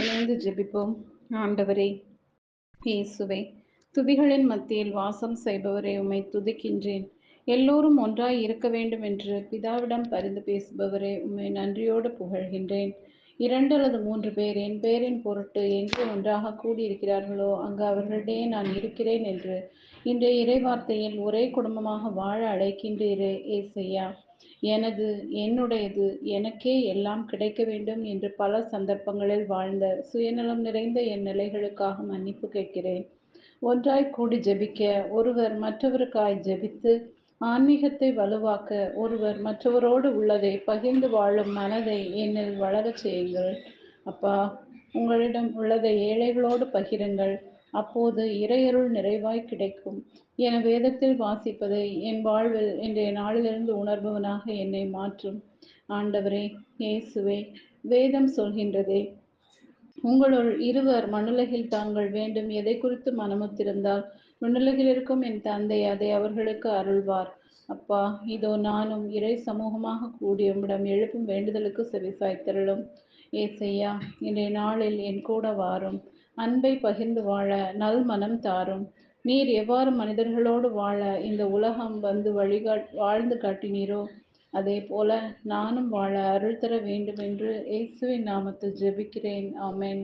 இணைந்து ஜெபிப்போம். ஆண்டவரே இயேசுவே துதிகளின் மத்தியில் வாசம் செய்பவரே உம்மை துதிக்கின்றேன். எல்லோரும் ஒன்றாய் இருக்க வேண்டும் என்று பிதாவிடம் பரிந்து பேசுபவரே உம்மை நன்றியோடு புகழ்கின்றேன். இரண்டு அல்லது மூன்று பேர் என் பேரின் பொருட்டு எங்கே ஒன்றாக கூடியிருக்கிறார்களோ அங்கு அவர்களிடையே நான் இருக்கிறேன் என்று இன்றைய இறைவார்த்தையில் ஒரே குடும்பமாக வாழ அழைக்கின்றீரே ஏசையா. எனது என்னுடையது எனக்கே எல்லாம் கிடைக்க வேண்டும் என்று பல சந்தர்ப்பங்களில் வாழ்ந்த சுயநலம் நிறைந்த என் நிலைகளுக்காக மன்னிப்பு கேட்கிறேன். ஒன்றாய் கூடி ஜெபிக்க ஒருவர் மற்றவருக்காய் ஜெபித்து ஆன்மீகத்தை வலுவாக்க ஒருவர் மற்றவரோடு உள்ளதை பகிர்ந்து வாழும் மனதை என்னில் வளரச் செய்யுங்கள். அப்பா உங்களிடம் உள்ளதை ஏழைகளோடு பகிருங்கள். அப்போது இறையருள் நிறைவாய் கிடைக்கும். என வேதத்தில் வாசிப்பதை என் வாழ்வில் இன்றைய நாளிலிருந்து உணர்பவனாக என்னை மாற்றும். ஆண்டவரே இயேசுவே வேதம் சொல்கின்றதே. உங்களுள் இருவர் மண்ணுலகில் தாங்கள் வேண்டும். எதை குறித்து மனமுத்திருந்தால் விண்ணுலகில் இருக்கும் என் தந்தை அதை அவர்களுக்கு அருள்வார். அப்பா இதோ நானும் இறை சமூகமாக கூடிய உம்மிடம் எழுப்பும் வேண்டுதலுக்கு செவிசாய்த்தருளும் ஏசையா இன்றைய நாளில் என் கூட வாரும். அன்பை பகிர்ந்து வாழ நல் மனம் தாரும். நீர் எவ்வாறு மனிதர்களோடு வாழ இந்த உலகம் வந்து வழிகாட் வாழ்ந்து காட்டினீரோ அதே போல நானும் வாழ அருள் தர வேண்டும் என்று இயேசுவின் நாமத்தில் ஜெபிக்கிறேன். ஆமேன்.